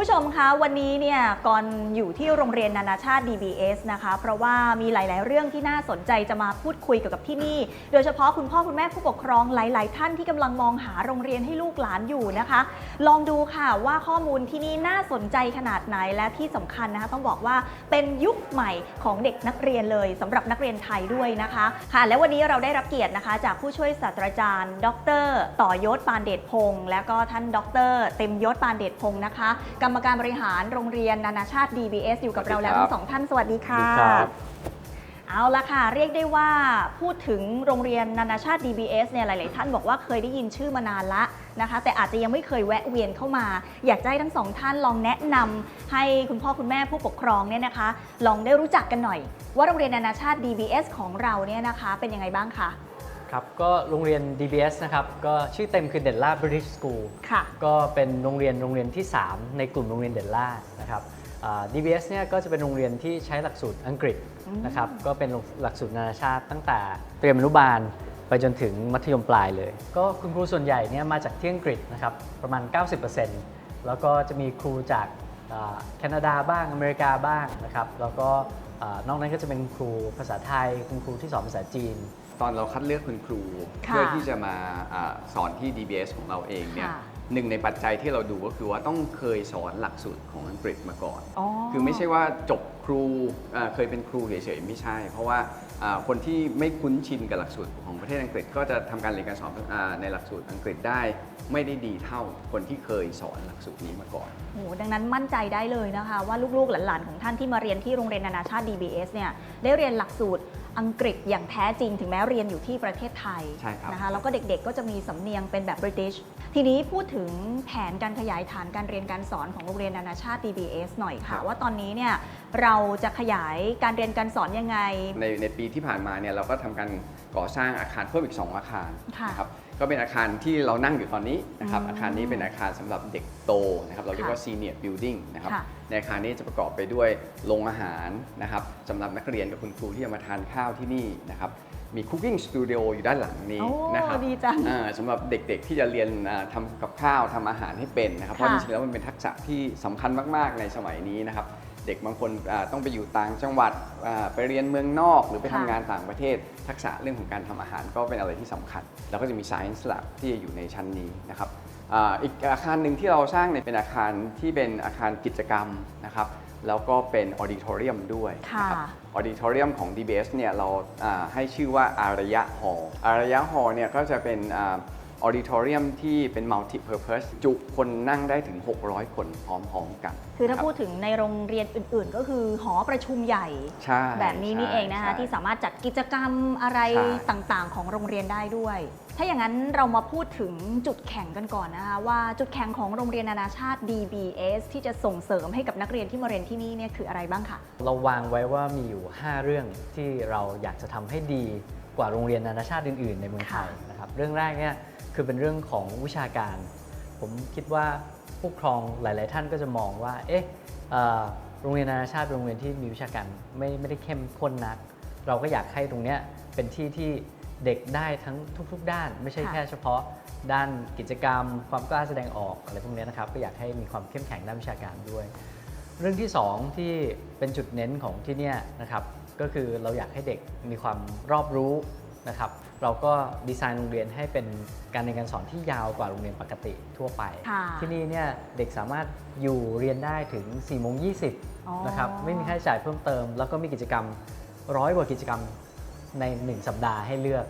ผู้ชมคะวันนี้เนี่ยก่อนอยู่ที่โรงเรียนนานาชาติ DBS นะคะ เพราะว่ามีหลาย ๆ เรื่องที่น่าสนใจจะมาพูดคุยเกี่ยวกับที่นี่ โดยเฉพาะคุณพ่อคุณแม่ผู้ปกครองหลาย ๆ ท่านที่กำลังมองหาโรงเรียนให้ลูกหลานอยู่นะคะ ลองดูค่ะว่าข้อมูลที่นี่น่าสนใจขนาดไหนและที่สำคัญนะคะ ต้องบอกว่าเป็นยุคใหม่ของเด็กนักเรียนเลยสำหรับนักเรียนไทยด้วยนะคะค่ะ และวันนี้เราได้รับเกียรตินะคะ จากผู้ช่วยศาสตราจารย์ ดร ต่อยศปานเดชพงศ์และก็ท่านดร เต็มยศปานเดชพงศ์นะคะกรรมการบริหารโรงเรียนนานาชาติ DBS อยู่กับเราแล้วสวัสดีครับทั้งสองท่านสวัสดีค่ะสวัสดีครับเอาละค่ะ เรียกได้ว่าพูดถึงโรงเรียนนานาชาติ DBS เนี่ยหลาย ๆ ท่านบอกว่าเคยได้ยินชื่อมานานละนะคะ แต่อาจจะยังไม่เคยแวะเวียนเข้ามา อยากจะให้ทั้งสองท่านลองแนะนำให้คุณพ่อคุณแม่ผู้ปกครองเนี่ยนะคะ ลองได้รู้จักกันหน่อย ว่าโรงเรียนนานาชาติ DBS ของเราเนี่ยนะคะ เป็นยังไงบ้างคะ ครับก็โรงเรียน DBS นะครับก็ชื่อเต็มคือเดลล่า British School ค่ะก็เป็นโรงเรียนโรงเรียนที่ 3 ในกลุ่มโรงเรียนเดลล่านะครับอ่า DBS เนี่ยก็จะเป็นโรงเรียนที่ใช้หลักสูตรอังกฤษนะครับก็เป็นหลักสูตรนานาชาติตั้งแต่เตรียมอนุบาลไปจนถึงมัธยมปลายเลย ก็คุณครูส่วนใหญ่เนี่ยมาจากที่อังกฤษนะครับประมาณ 90%แล้วก็จะมีครูจากอ่าแคนาดาบ้างอเมริกาบ้างนะครับแล้วก็ อ่านอกนั้นก็จะเป็นครูภาษาไทยคุณครูที่สอนภาษาจีน ตอนเราคัดเลือกคุณครูค่ะเพื่อที่จะมาอาสอนที่ DBS ของเราเองเนี่ยค่ะ หนึ่งในปัจจัยที่เราดูก็คือว่าต้องเคยสอนหลักสูตรของอังกฤษมาก่อนอ๋อคือไม่ใช่ว่าจบครูอ่าเคยเป็นครูเฉยๆไม่ใช่ เพราะว่าอ่า คนที่ไม่คุ้นชินกับหลักสูตรของประเทศอังกฤษ ก็จะทำการเรียนการสอนอาในหลักสูตรอังกฤษได้ ไม่ได้ดีเท่าคนที่เคยสอนหลักสูตรนี้มาก่อนโอ้โหดังนั้นมั่นใจได้เลยนะคะ ว่าลูกๆ หลานๆของท่านที่มาเรียนที่โรงเรียนนานาชาติ DBS เนี่ยได้เรียนหลักสูตรอังกฤษอย่างแท้จริง ถึงแม้เรียนอยู่ที่ประเทศไทยใช่ครับนะคะแล้วก็เด็กๆก็จะมีสำเนียงเป็นแบบ British ทีนี้พูดถึงแผนการขยายฐานการเรียนการสอนของโรงเรียนนานาชาติ DBS หน่อยค่ะ ว่าตอนนี้เนี่ยเราจะขยายการเรียนการสอนยังไง ในในปีที่ผ่านมาเนี่ยเราก็ทำการก่อสร้างอาคารเพิ่มอีก 2 อาคารค่ะนะครับก็เป็นอาคารที่เรานั่งอยู่ตอนนี้นะครับอืมอาคารนี้เป็นอาคารสำหรับเด็กโตนะครับเราเรียกว่าค่ะ senior building นะครับค่ะในอาคารนี้จะประกอบไปด้วยโรงอาหารนะครับสำหรับนักเรียนกับคุณครูที่จะมาทานข้าวที่นี่นะครับ มี cooking studio อยู่ด้านหลังนี้โอ้นะครับดีจังอ่าสำหรับเด็กๆที่จะเรียนอ่าทำกับข้าวทำอาหารให้เป็นนะครับ เพราะจค่ะริงๆแล้วมันเป็นทักษะที่สำคัญมากๆในสมัยนี้นะครับ เด็กบางคนอ่าต้องไปอยู่ต่างจังหวัดอ่าไปเรียนเมืองนอกหรือไปค่ะทำงานต่างประเทศ ทักษะเรื่องของการทำอาหารก็เป็นอะไรที่สำคัญ แล้วก็จะมี Science Lab ที่อยู่ในชั้นนี้นะครับอ่าอีกอาคารหนึ่งที่เราสร้างเนี่ยเป็นอาคารที่เป็นอาคารกิจกรรมนะครับ แล้วก็เป็นออดิทอเรียมด้วยนะครับค่ะออดิทอเรียมของ DBS เนี่ยเราอ่าให้ชื่อว่าอารยะฮอลอารยะฮอลเนี่ยก็จะเป็นอ อดิทอเรียมที่เป็นมัลติเพอร์เพสจุคนนั่งได้ถึง 600 คนพร้อมๆกัน คือถ้ารับพูดถึงในโรงเรียนอื่นๆ ก็คือหอประชุมใหญ่ ใช่แบบนี้นี่ใช่เองนะคะใช่ที่สามารถจัดกิจกรรมอะไรใช่ต่างๆ ของโรงเรียนได้ด้วย ถ้าอย่างนั้นเรามาพูดถึงจุดแข็งกันก่อนนะคะ ว่าจุดแข็งของโรงเรียนนานาชาติ DBS ที่จะส่งเสริมให้กับนักเรียนที่มาเรียนที่นี่เนี่ยคืออะไรบ้างคะเราวางไว้ว่ามีอยู่ 5 เรื่องที่เราอยากจะทำให้ดีกว่าโรงเรียนนานาชาติอื่น ๆ ในเมืองไทยนะครับเรื่องแรกเนี่ย คือเป็นเรื่องของวิชาการ ผมคิดว่าผู้ปกครองหลาย ๆ ท่านก็จะมองว่า เอ๊ะเอ่อโรงเรียนนานาชาติเป็นโรงเรียนที่มีวิชาการไม่ไม่ได้เข้มข้นนัก เราก็อยากให้ตรงเนี้ยเป็นที่ที่เด็กได้ทั้งทุก ๆ ด้าน ไม่ใช่ค่ะ แค่เฉพาะด้านกิจกรรม ความกล้าแสดงออกอะไรพวกเนี้ยนะครับ ก็อยากให้มีความเข้มแข็งด้านวิชาการด้วย เรื่องที่ 2 ที่เป็นจุดเน้นของที่เนี่ยนะครับก็คือเราอยากให้เด็กมีความรอบรู้นะครับ เราก็ดีไซน์โรงเรียนให้เป็นการเรียนการสอนที่ยาวกว่าโรงเรียนปกติทั่วไปค่ะที่นี่เนี่ยเด็กสามารถอยู่เรียนได้ถึง4ี่โมงยีอ๋อนะครับไม่มีค่าใช้จ่ายเพิ่มเติม แล้วก็มีกิจกรรมร้อยกว่ากิจกรรมใน 1 สัปดาห์ให้เลือก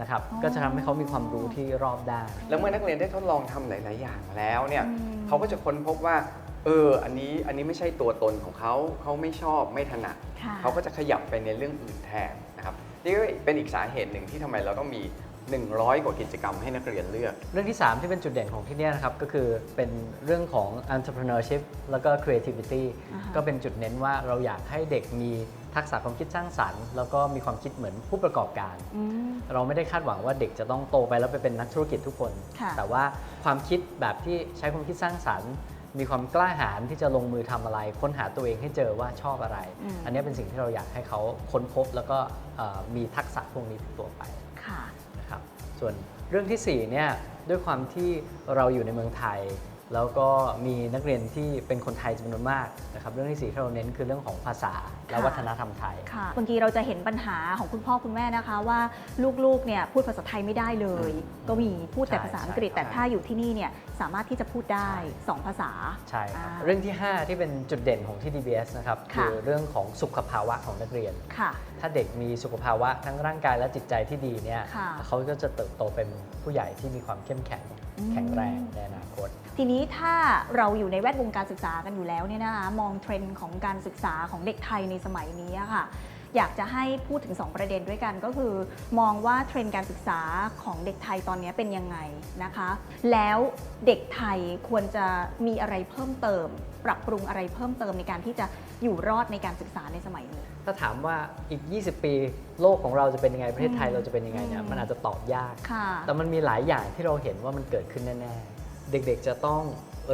นะครับก็จะทำให้เขามีความรู้ที่รอบด้านแล้วเมื่อนักเรียนได้ทดลองทำหลาย ๆ อย่างแล้วเนี่ยอืมเขาก็จะค้นพบว่าเอออันนี้อันนี้ไม่ใช่ตัวตนของเขาเขาไม่ชอบไม่ถนัดค่ะเขาก็จะขยับไปในเรื่องอื่นแทน นะครับนี่ก็เป็นอีกสาเหตุหนึ่งที่ทำไมเราต้องมี 100 กว่ากิจกรรมให้นักเรียนเลือก เรื่องที่ 3 ที่เป็นจุดเด่นของที่เนี่ยนะครับ ก็คือเป็นเรื่องของ entrepreneurship แล้วก็ creativity อ่าฮะก็เป็นจุดเน้นว่าเราอยากให้เด็กมีทักษะความคิดสร้างสรรค์ แล้วก็มีความคิดเหมือนผู้ประกอบการอืมเราไม่ได้คาดหวังว่าเด็กจะต้องโตไปแล้วไปเป็นนักธุรกิจทุกคน ค่ะ แต่ว่าความคิดแบบที่ใช้ความคิดสร้างสรรค์ มีความกล้าหาญที่จะลงมือทำอะไร ค้นหาตัวเองให้เจอว่าชอบอะไรอืมอันนี้เป็นสิ่งที่เราอยากให้เขาค้นพบแล้วก็เอ่อมีทักษะพวกนี้ติดตัวไปค่ะนะครับส่วนเรื่องที่4เนี่ยด้วยความที่เราอยู่ในเมืองไทย แล้วก็มีนักเรียนที่เป็นคนไทยจำนวนมากนะครับเรื่องที่สี่ที่เราเน้นคือเรื่องของภาษาและค่ะวัฒนธรรมไทย ค่ะบางทีเราจะเห็นปัญหาของคุณพ่อคุณแม่นะคะว่าลูกๆเนี่ยพูดภาษาไทยไม่ได้เลย ก็มีพูดแต่ใช่ภาษาอังกฤษ ใช่แต่ถ้าอยู่ที่นี่เนี่ยสามารถที่จะพูดได้2ภาษา ใช่ครับอ่าเรื่องที่ 5 ที่เป็นจุดเด่นของที่ DBS นะครับค่ะ คือเรื่องของสุขภาวะของนักเรียน ค่ะ ถ้าเด็กมีสุขภาวะทั้งร่างกายและจิตใจที่ดีเนี่ยค่ะเขาก็จะเติบโตเป็นผู้ใหญ่ที่มีความเข้มแข็งอืม แข็งแรงในอนาคตทีนี้ถ้าเราอยู่ในแวดวงการศึกษากันอยู่แล้วเนี่ยนะคะมองเทรนด์ของการศึกษาของเด็กไทยในสมัยนี้อะค่ะอยากจะให้พูดถึง 2 ประเด็นด้วยกันก็คือ มองว่าเทรนด์การศึกษาของเด็กไทยตอนนี้เป็นยังไงนะคะ แล้วเด็กไทยควรจะมีอะไรเพิ่มเติม ปรับปรุงอะไรเพิ่มเติมในการที่จะอยู่รอดในการศึกษาในสมัยนี้ ถ้าถามว่าอีก 20 ปีโลกของเราจะเป็นยังไงประเทศไทยอืมเราจะเป็นยังไงเนี่ยอืมมันอาจจะตอบยากค่ะแต่มันมีหลายอย่างที่เราเห็นว่ามันเกิดขึ้นแน่ๆ เด็กๆจะต้อง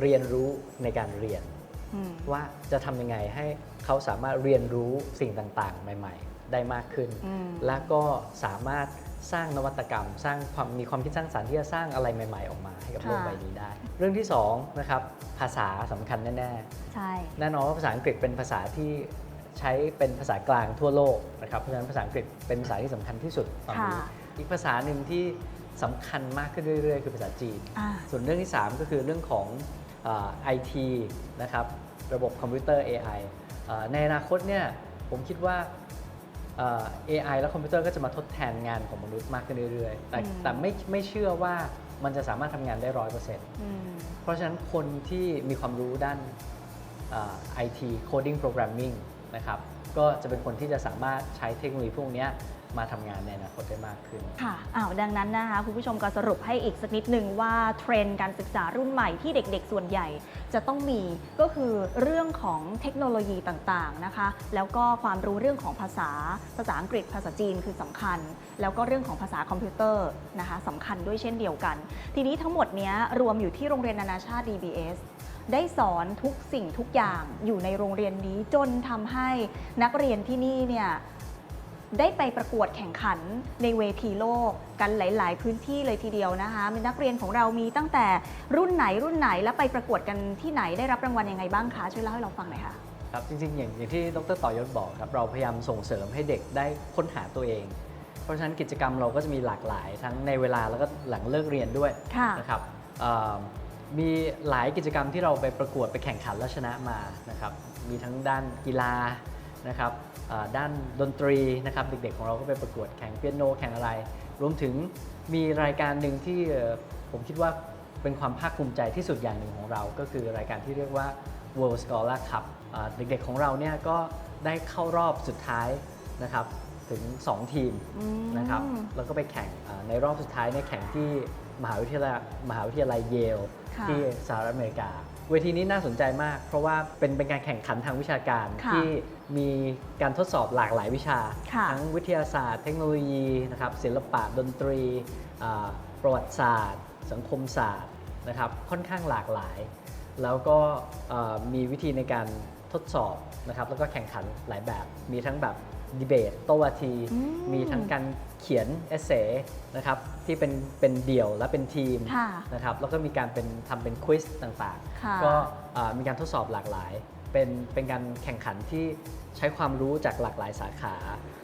เรียนรู้ในการเรียนอืมว่าจะทำยังไงให้เขาสามารถเรียนรู้สิ่งต่างๆ ใหม่ ๆ ได้มากขึ้นอืมและก็สามารถสร้างนวัตกรรม สร้างความมีความคิดสร้างสรรค์ที่จะสร้างอะไรใหม่ ๆ ออกมาให้กับโลกค่ะใบนี้ได้ เรื่องที่2นะครับภาษาสำคัญแน่ใช่ๆแน่นอนว่าภาษาอังกฤษเป็นภาษาที่ใช้เป็นภาษากลางทั่วโลกนะครับเพราะฉะนั้นภาษาอังกฤษเป็นภาษาที่สำคัญที่สุดตอนนี้ค่ะอีกภาษาหนึ่งที่ สำคัญมากขึ้นเรื่อยๆ คือภาษาจีนอ่าส่วนเรื่องที่ 3 ก็คือเรื่องของไอทีนะครับระบบคอมพิวเตอร์ AI เอ่อในอนาคตเนี่ยผมคิดว่าเอ่อ AI และคอมพิวเตอร์ก็จะมาทดแทนงานของมนุษย์มากขึ้นเรื่อยๆ แต่อืมแต่ไม่ไม่เชื่อว่ามันจะสามารถทำงานได้ร้อยเปอร์เซ็นต์อืมเพราะฉะนั้นคนที่มีความรู้ด้านไอที coding programming นะครับก็จะเป็นคนที่จะสามารถใช้เทคโนโลยีพวกเนี้ย มาทำงานในอนาคตได้มากขึ้น ค่ะอ้าวดังนั้นนะคะคุณผู้ชมก็สรุปให้อีกสักนิดหนึ่งว่าเทรนด์การศึกษารุ่นใหม่ที่เด็กๆ ส่วนใหญ่จะต้องมีก็คือเรื่องของเทคโนโลยีต่างๆนะคะ แล้วก็ความรู้เรื่องของภาษาภาษาอังกฤษภาษาจีนคือสำคัญ แล้วก็เรื่องของภาษาคอมพิวเตอร์นะคะสำคัญด้วยเช่นเดียวกัน ทีนี้ทั้งหมดเนี้ยรวมอยู่ที่โรงเรียนนานาชาติ DBS ได้สอนทุกสิ่งทุกอย่างอยู่ในโรงเรียนนี้จนทำให้นักเรียนที่นี่เนี่ย ได้ไปประกวดแข่งขันในเวทีโลกกันหลาย ๆ พื้นที่เลยทีเดียวนะคะมีนักเรียนของเรามีตั้งแต่รุ่นไหนรุ่นไหนแล้วไปประกวดกันที่ไหนได้รับรางวัลยังไงบ้างคะช่วยเล่าให้เราฟังหน่อยค่ะครับจริงๆ อย่างอย่างที่ดรต่อยศบอกครับเราพยายามส่งเสริมให้เด็กได้ค้นหาตัวเอง เพราะฉะนั้นกิจกรรมเราก็จะมีหลากหลายทั้งในเวลาแล้วก็หลังเลิกเรียนด้วยค่ะนะครับเอ่อมีหลายกิจกรรมที่เราไปประกวดไปแข่งขันและชนะมานะครับมีทั้งด้านกีฬานะครับเอ่อ ด้านดนตรีนะครับเด็กๆของเราก็ไปประกวดแข่งเปียโนแข่งอะไร รวมถึงมีรายการหนึ่งที่เอ่อผมคิดว่าเป็นความภาคภูมิใจที่สุดอย่างหนึ่งของเรา ก็คือรายการที่เรียกว่า World Scholar Cup อ่าเด็กๆของเราเนี่ยก็ได้เข้ารอบสุดท้ายนะครับถึง 2 ทีมอืมนะครับแล้วก็ไปแข่งอ่าในรอบสุดท้ายเนี่ยแข่งที่มหาวิทยาลัยมหาวิทยาลัยเยลค่ะที่สหรัฐอเมริกา เวทีนี้น่าสนใจมาก เพราะว่าเป็นเป็นการแข่งขันทางวิชาการค่ะที่ มีการทดสอบหลากหลายวิชาค่ะทั้งวิทยาศาสตร์ เทคโนโลยีนะครับศิลปะดนตรีอ่าประวัติศาสตร์ สังคมศาสตร์นะครับค่อนข้างหลากหลาย แล้วก็เอ่อมีวิธีในการทดสอบนะครับแล้วก็แข่งขันหลายแบบ มีทั้งแบบดีเบตโต้วาทีอืมมีทั้งการเขียนเอเซนะครับที่เป็นเป็นเดี่ยวและเป็นทีมค่ะนะครับแล้วก็มีการเป็นทำเป็นควิสต่างค่ะๆก็อ่ามีการทดสอบหลากหลาย เป็นเป็นการแข่งขันที่ใช้ความรู้จากหลากหลายสาขา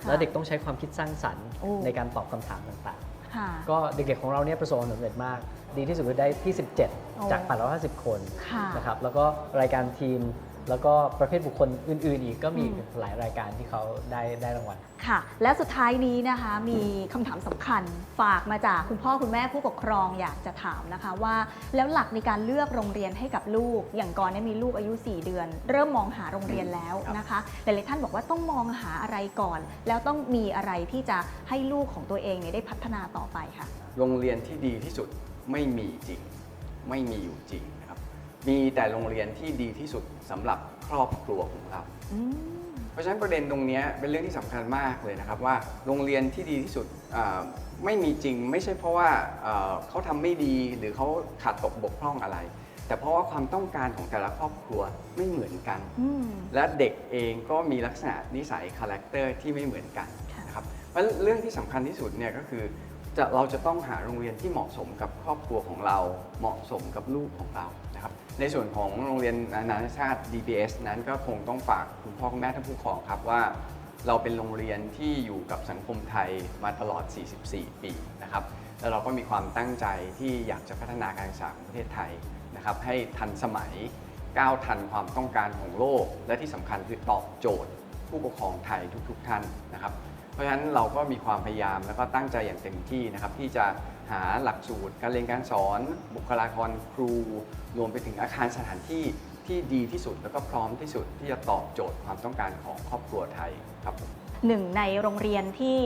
แล้วเด็กต้องใช้ความคิดสร้างสรรค์โอ้ ในการตอบคำถามต่างค่ะ ๆ ก็เด็กๆของเราเนี่ยประสบความสำเร็จมาก ดีที่สุดคือได้ที่ โอ้17 จาก 850 คนค่ะ นะครับแล้วก็รายการทีม แล้วก็ประเภทบุคคลอื่น ๆ อีกก็มีอืมอีกหลายรายการที่เขาได้ได้รางวัล ค่ะ และสุดท้ายนี้นะคะมีคำถามสำคัญฝากมาจากคุณพ่อคุณแม่ผู้ปกครองอยากจะถามนะคะว่า แล้วหลักในการเลือกโรงเรียนให้กับลูก อย่างก่อนเนี่ยมีลูกอายุ 4 เดือน เริ่มมองหาโรงเรียนแล้วนะคะ หลายๆท่านบอกว่าต้องมองหาอะไรก่อน แล้วต้องมีอะไรที่จะให้ลูกของตัวเองเนี่ยได้พัฒนาต่อไปค่ะ โรงเรียนที่ดีที่สุดไม่มีจริง ไม่มีอยู่จริงนะครับ มีแต่โรงเรียนที่ดีที่สุดสำหรับครอบครัวของเรา อืม เพราะฉะนั้นประเด็นตรงเนี้ยเป็นเรื่องที่สำคัญมากเลยนะครับว่าโรงเรียนที่ดีที่สุดอ่าไม่มีจริงไม่ใช่เพราะว่าเอ่อเขาทำไม่ดีหรือเขาขาดตกบกพร่องอะไร แต่เพราะว่าความต้องการของแต่ละครอบครัวไม่เหมือนกัน อืม และเด็กเองก็มีลักษณะนิสัยคาแรคเตอร์ที่ไม่เหมือนกันค่ะ นะครับเพราะฉะนั้นเรื่องที่สำคัญที่สุดเนี่ยก็คือจะเราจะต้องหาโรงเรียนที่เหมาะสมกับครอบครัวของเรา เหมาะสมกับลูกของเรานะครับ ในส่วนของโรงเรียนนานาชาติ DBS นั้นก็คงต้องฝากคุณพ่อคุณแม่ท่านผู้ปกครองครับว่า เราเป็นโรงเรียนที่อยู่กับสังคมไทยมาตลอด 44 ปีนะครับแล้วเราก็มีความตั้งใจที่อยากจะพัฒนาการศึกษาของประเทศไทยนะครับให้ทันสมัยก้าวทันความต้องการของโลก และที่สำคัญคือตอบโจทย์ ผู้ปกครองไทยทุกๆท่านนะครับ เพราะฉะนั้นเราก็มีความพยายามแล้วก็ตั้งใจอย่างเต็มที่นะครับที่จะ หาหลักสูตร การเรียนการสอน บุคลากรครู รวมไปถึงอาคารสถานที่ที่ดีที่สุด แล้วก็พร้อมที่สุดที่จะตอบโจทย์ความต้องการของครอบครัวไทยครับผม หนึ่งในโรงเรียนที่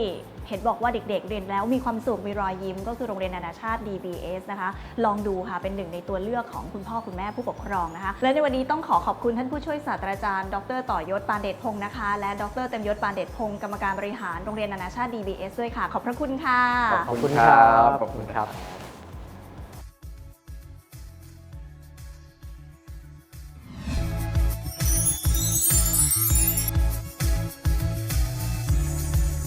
เห็นบอกว่าเด็กๆ เรียนแล้วมีความสุขมีรอยยิ้ม ก็คือโรงเรียนนานาชาติ DBS นะคะ ลองดูค่ะเป็นหนึ่งในตัวเลือกของคุณพ่อคุณแม่ผู้ปกครองนะคะ และในวันนี้ต้องขอขอบคุณท่านผู้ช่วยศาสตราจารย์ ดรต่อยศปานเดชพงศ์นะคะ และดรเต็มยศปานเดชพงศ์กรรมการบริหารโรงเรียนนานาชาติ DBS ด้วยค่ะ ขอบพระคุณค่ะ ขอบคุณครับ ขอบคุณครับ